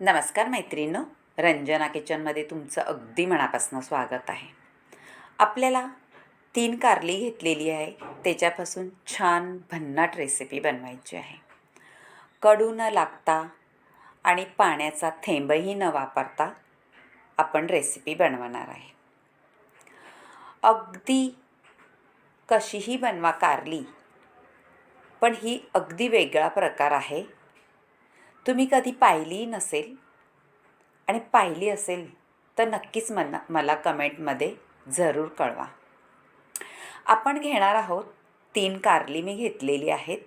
नमस्कार मैत्रिणींनो. रंजना किचनमध्ये तुमचं अगदी मनापासून स्वागत आहे. आपल्याला तीन कारली घेतलेली आहे. त्याच्यापासून छान भन्नाट रेसिपी बनवायची आहे. कडू न लागता आणि पाण्याचा थेंबही न वापरता आपण रेसिपी बनवणार आहे. अगदी कशीही बनवा कारली पण ही अगदी वेगळा प्रकार आहे. तुम्ही कधी पाहिली नसेल आणि पाहिली असेल तर नक्कीच मना मला कमेंटमध्ये जरूर कळवा. आपण घेणार आहोत तीन कारली मी घेतलेली आहेत.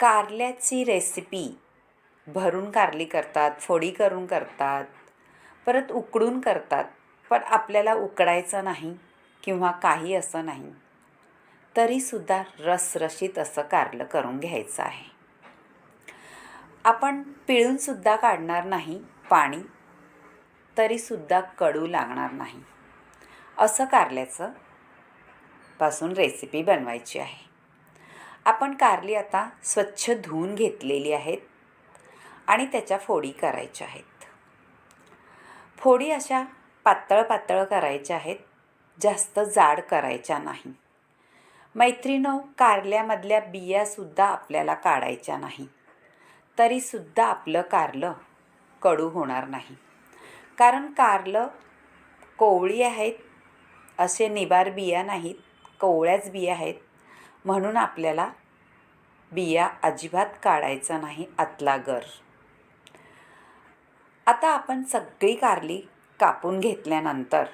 कारल्याची रेसिपी भरून कारली करतात फोडी करून करतात परत उकडून करतात पण आपल्याला उकडायचं नाही किंवा काही असं नाही तरीसुद्धा रसरशीत असं कारलं करून घ्यायचं आहे. आपण पिळूनसुद्धा काढणार नाही पाणी तरीसुद्धा कडू लागणार नाही. असं कारल्याचं पासून रेसिपी बनवायची आहे. आपण कारली आता स्वच्छ धुवून घेतलेली आहेत आणि त्याच्या फोडी करायच्या आहेत. फोडी अशा पातळ पातळ करायच्या आहेत जास्त जाड करायच्या नाही. मैत्रिणो कारल्यामधल्या बियासुद्धा आपल्याला काढायच्या नाही. तरीसुद्धा आपलं कारलं कडू होणार नाही. कारण कारलं कोवळी आहेत असे निबार बिया नाहीत कोवळ्याच बिया आहेत. म्हणून आपल्याला बिया अजिबात काढायचा नाही आतला गर. आता आपण सगळी कारली कापून घेतल्यानंतर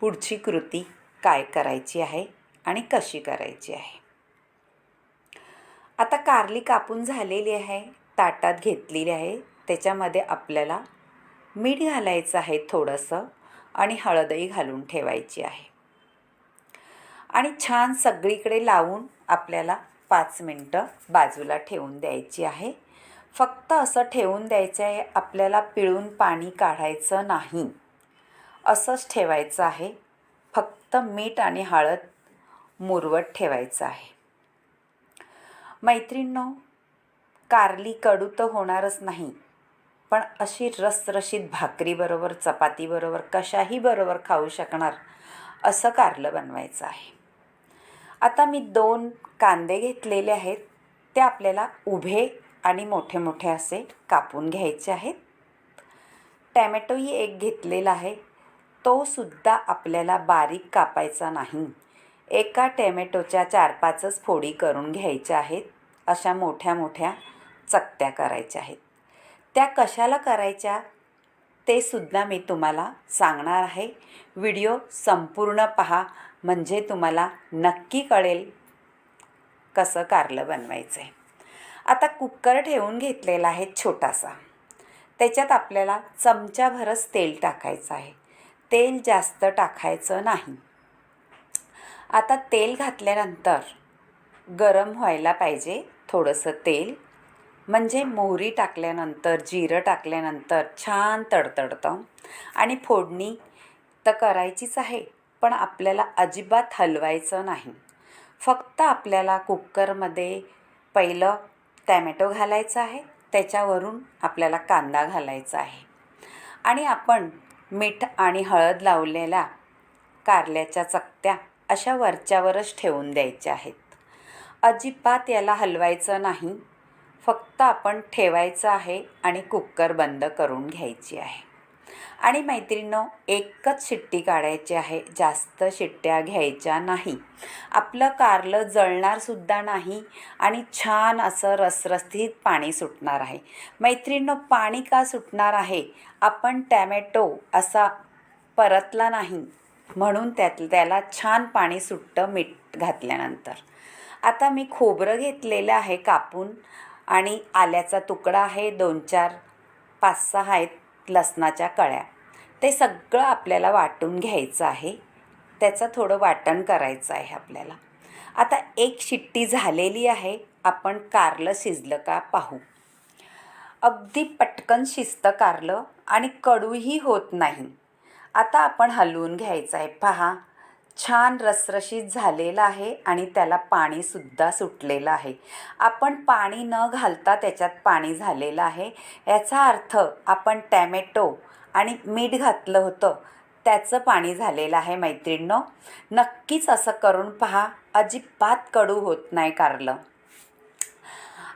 पुढची कृती काय करायची आहे आणि कशी करायची आहे? आता कारली कापून झालेली आहे ताटात घेतलेली आहे. त्याच्यामध्ये आपल्याला मीठ घालायचं आहे थोडंसं आणि हळदही घालून ठेवायची आहे. आणि छान सगळीकडे लावून आपल्याला पाच मिनटं बाजूला ठेवून द्यायची आहे. फक्त असं ठेवून द्यायचं आहे आपल्याला पिळून पाणी काढायचं नाही. असंच ठेवायचं आहे. फक्त मीठ आणि हळद मुरवत ठेवायचं आहे. मैत्रिणींनो कारली कडू तर होणारच नाही. पण अशी रसरशीत भाकरीबरोबर चपातीबरोबर कशाही बरोबर खाऊ शकणार असं कारलं बनवायचं आहे. आता मी दोन कांदे घेतलेले आहेत ते आपल्याला उभे आणि मोठे मोठे असे कापून घ्यायचे आहेत. टॅमॅटोही एक घेतलेला आहे तो सुद्धा आपल्याला बारीक कापायचा नाही. एका टॅमॅटोच्या चार पाचच फोडी करून घ्यायच्या आहेत. अशा मोठ्या मोठ्या चकत्या करायच्या आहेत. त्या कशाला करायच्या? ते सुद्धा मी तुम्हाला सांगणार आहे. व्हिडिओ संपूर्ण पहा. म्हणजे तुम्हाला नक्की कळेल कसं कारलं बनवायचं आहे आता कुकर ठेवून घेतलेला आहे छोटासा. त्याच्यात आपल्याला चमच्याभरच तेल टाकायचं आहे. तेल जास्त टाकायचं नाही. आता तेल घातल्यानंतर गरम व्हायला पाहिजे थोडंसं तेल. म्हणजे मोहरी टाकल्यानंतर जिरं टाकल्यानंतर छान तडतडतं. आणि फोडणी तर करायचीच आहे पण आपल्याला अजिबात हलवायचं नाही. फक्त आपल्याला कुक्करमध्ये पहिलं टॅमॅटो घालायचं आहे त्याच्यावरून आपल्याला कांदा घालायचा आहे. आणि आपण मीठ आणि हळद लावलेल्या कारल्याच्या चकत्या अशा वरच्यावरच ठेवून द्यायच्या आहेत. अजिबात याला हलवायचं नाही. फक्त आपण ठेवायचं आहे आणि कुकर बंद करून घ्यायची आहे. आणि मैत्रिणींनो एकच शिट्टी काढायची आहे. जास्त शिट्ट्या घ्यायच्या नाही. आपलं कारलं जळणारसुद्धा नाही आणि छान असं रसरस्तीत पाणी सुटणार आहे. मैत्रिणींनो पाणी का सुटणार आहे? आपण टॅमॅटो असा परतला नाही. म्हणून त्यात त्याला छान पाणी सुटतं मीठ घातल्यानंतर. आता मी खोबरं घेतलेलं आहे कापून आणि आल्याचा तुकडा आहे दोन चार पाच सहा आहेत लसणाच्या कळ्या. ते सगळं आपल्याला वाटून घ्यायचं आहे. त्याचं थोडं वाटण करायचं आहे आपल्याला. आता एक शिट्टी झालेली आहे. आपण कारलं शिजलं का पाहू. अगदी पटकन शिजतं कारलं आणि कडूही होत नाही. आता आपण हलवून घ्यायचं आहे. पहा छान रसरशीत झालेलं आहे आणि त्याला पाणीसुद्धा सुटलेलं आहे. आपण पाणी न घालता त्याच्यात पाणी झालेलं आहे. याचा अर्थ आपण टॅमॅटो आणि मीठ घातलं होतं त्याचं पाणी झालेलं आहे मैत्रिणींनो. नक्कीच असं करून पहा अजिबात कडू होत नाही कारलं.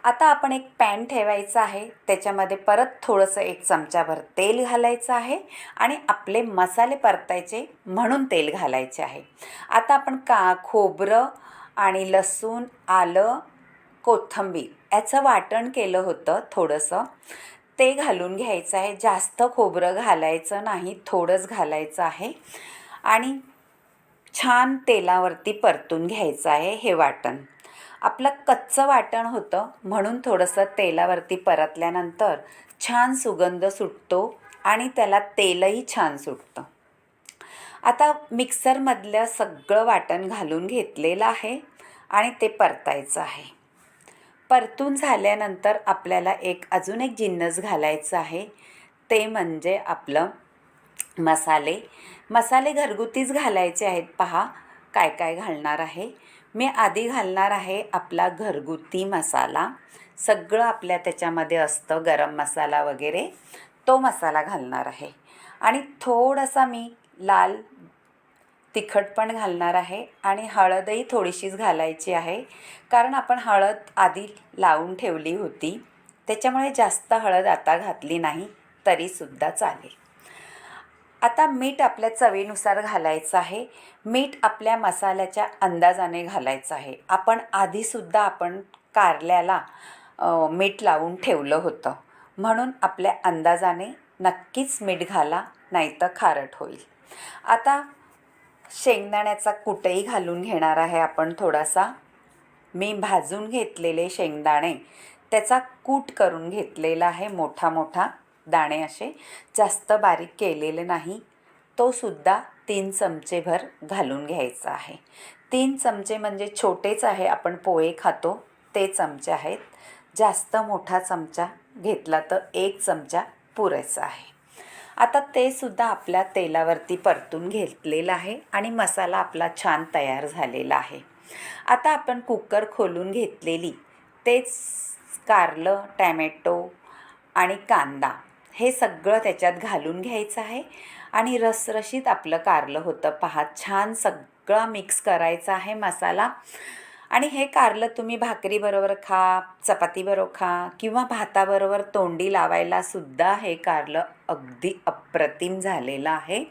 आता आपण एक पॅन ठेवायचं आहे. त्याच्यामध्ये परत थोडंसं एक चमचाभर तेल घालायचं आहे आणि आपले मसाले परतायचे म्हणून तेल घालायचे आहे. आता आपण का खोबरं आणि लसूण आलं कोथिंबीर याचं वाटण केलं होतं थोडंसं. ते घालून घ्यायचं आहे. जास्त खोबरं घालायचं नाही. थोडंच घालायचं आहे. आणि छान तेलावरती परतून घ्यायचं आहे हे वाटण. आपलं कच्चं वाटण होतं म्हणून थोडंसं तेलावरती परतल्यानंतर छान सुगंध सुटतो आणि त्याला तेलही छान सुटतं. आता मिक्सरमधलं सगळं वाटण घालून घेतलेलं आहे आणि ते परतायचं आहे. परतून झाल्यानंतर आपल्याला एक अजून एक जिन्नस घालायचं आहे. ते म्हणजे आपलं मसाले. मसाले घरगुतीच घालायचे आहेत. पहा काय काय घालणार आहे? मी आधी घालणार आहे आपला घरगुती मसाला. सगळं आपल्या त्याच्यामध्ये असतं गरम मसाला वगैरे. तो मसाला घालणार आहे. आणि थोडासा मी लाल तिखट पण घालणार आहे आणि हळदही थोडीशीच घालायची आहे. कारण आपण हळद आधी लावून ठेवली होती. त्याच्यामुळे जास्त हळद आता घातली नाही तरीसुद्धा चालेल. आता मीठ आपल्या चवीनुसार घालायचं आहे. मीठ आपल्या मसाल्याच्या अंदाजाने घालायचं आहे. आपण आधीसुद्धा आपण कारल्याला मीठ लावून ठेवलं होतं. म्हणून आपल्या अंदाजाने नक्कीच मीठ घाला नाहीतर खारट होईल. आता शेंगदाण्याचा कुटही घालून घेणार आहे आपण थोडासा. मी भाजून घेतलेले शेंगदाणे त्याचा कूट करून घेतलेला आहे मोठा मोठा दाणे असे जास्त बारीक केलेले नाही. तो सुद्धा तीन चमचेभर घालून घ्यायचा आहे. तीन चमचे म्हणजे छोटेच आहे आपण पोहे खातो ते चमचे आहेत. जास्त मोठा चमचा घेतला तर एक चमचा पुरेसा आहे. आता ते सुद्धा आपल्या तेलावरती परतून घेतलेलं आहे आणि मसाला आपला छान तयार झालेला आहे. आता आपण कुकर खोलून घेतलेली तेच कारलं टॅमॅटो आणि कांदा हे सगळं त्याच्यात घालून घ्यायचं आहे. आणि रसरशीत आपलं कारलं होतं. पहा छान सगळं मिक्स करायचं आहे मसाला. आणि हे कारलं तुम्ही भाकरीबरोबर खा चपातीबरोबर खा किंवा भाताबरोबर तोंडी लावायला सुद्धा हे कारलं अगदी अप्रतिम झालेलं आहे.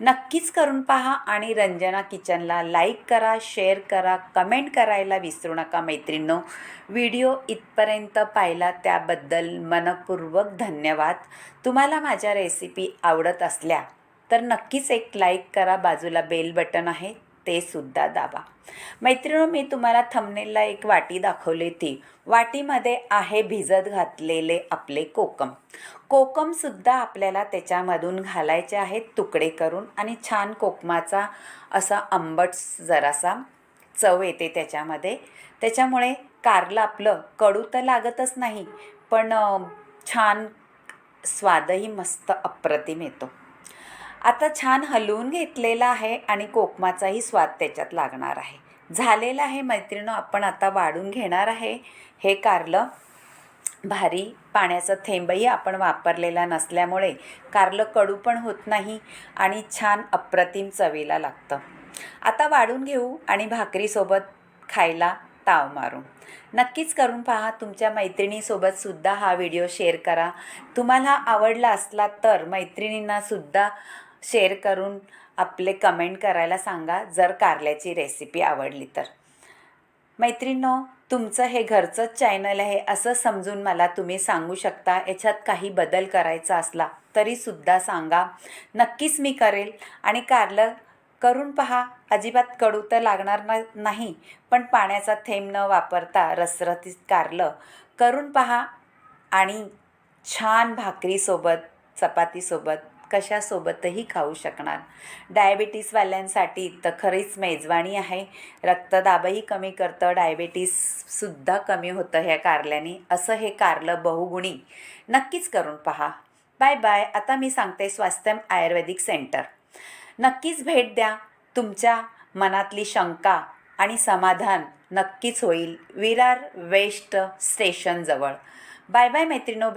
नक्कीच करून पहा आणि रंजना किचनला लाईक करा शेअर करा कमेंट करायला विसरू नका मैत्रिणींनो. व्हिडिओ इथपर्यंत पाहिला त्याबद्दल मनपूर्वक धन्यवाद. तुम्हाला माझ्या रेसिपी आवडत असल्या तर नक्कीच एक लाईक करा बाजूला बेल बटन आहे. ते सुद्धा दाबा. मैत्रिणो मी तुम्हाला थंबनेलला एक वाटी दाखवली ती वाटीमध्ये आहे भिजत घातलेले आपले कोकम. कोकमसुद्धा आपल्याला त्याच्यामधून घालायचे आहेत तुकडे करून आणि छान कोकमाचा असा आंबट जरासा चव येते त्याच्यामध्ये. त्याच्यामुळे कारलं आपलं कडू तर लागतच नाही पण छान स्वादही मस्त अप्रतिम येतो. आता छान हलवून घेतलेला आहे आणि कोकमाचाही स्वाद त्याच्यात लागणार आहे. झालेलं आहे मैत्रिणं आपण आता वाढून घेणार आहे. हे कारलं भारी पाण्याचा थेंबही आपण वापरलेला नसल्यामुळे कारलं कडू पण होत नाही आणि छान अप्रतिम चवीला लागतं. आता वाढून घेऊ आणि भाकरीसोबत खायला ताव मारू. नक्कीच करून पहा तुमच्या मैत्रिणीसोबतसुद्धा हा व्हिडिओ शेअर करा. तुम्हाला आवडला असला तर मैत्रिणींनासुद्धा शेअर करून आपले कमेंट करायला सांगा जर कारल्याची रेसिपी आवडली तर. मैत्रिणो तुमचं हे घरचंच चॅनल आहे असं समजून मला तुम्ही सांगू शकता याच्यात काही बदल करायचा असला तरीसुद्धा सांगा. नक्कीच मी करेल. आणि कारलं करून पहा अजिबात कडू तर लागणार ना नाही पण पाण्याचा थेंब न वापरता रसरतीत कारलं करून पहा. आणि छान भाकरीसोबत चपातीसोबत कशासोबतही खाऊ शकणार. डायबेटीसवाल्यांसाठी तर खरीच मेजवानी आहे. रक्तदाबही कमी करतं. डायबेटीससुद्धा कमी होतं ह्या कारल्याने. असं हे कारलं बहुगुणी. नक्कीच करून पहा. Bye bye. आता मी सांगते स्वास्थ्यम आयुर्वेदिक सेंटर. नक्कीच भेट द्या. तुमच्या मनातली शंका आणि समाधान नक्कीच होईल. विरार वेस्ट स्टेशनजवळ बाय बाय मैत्रिणो.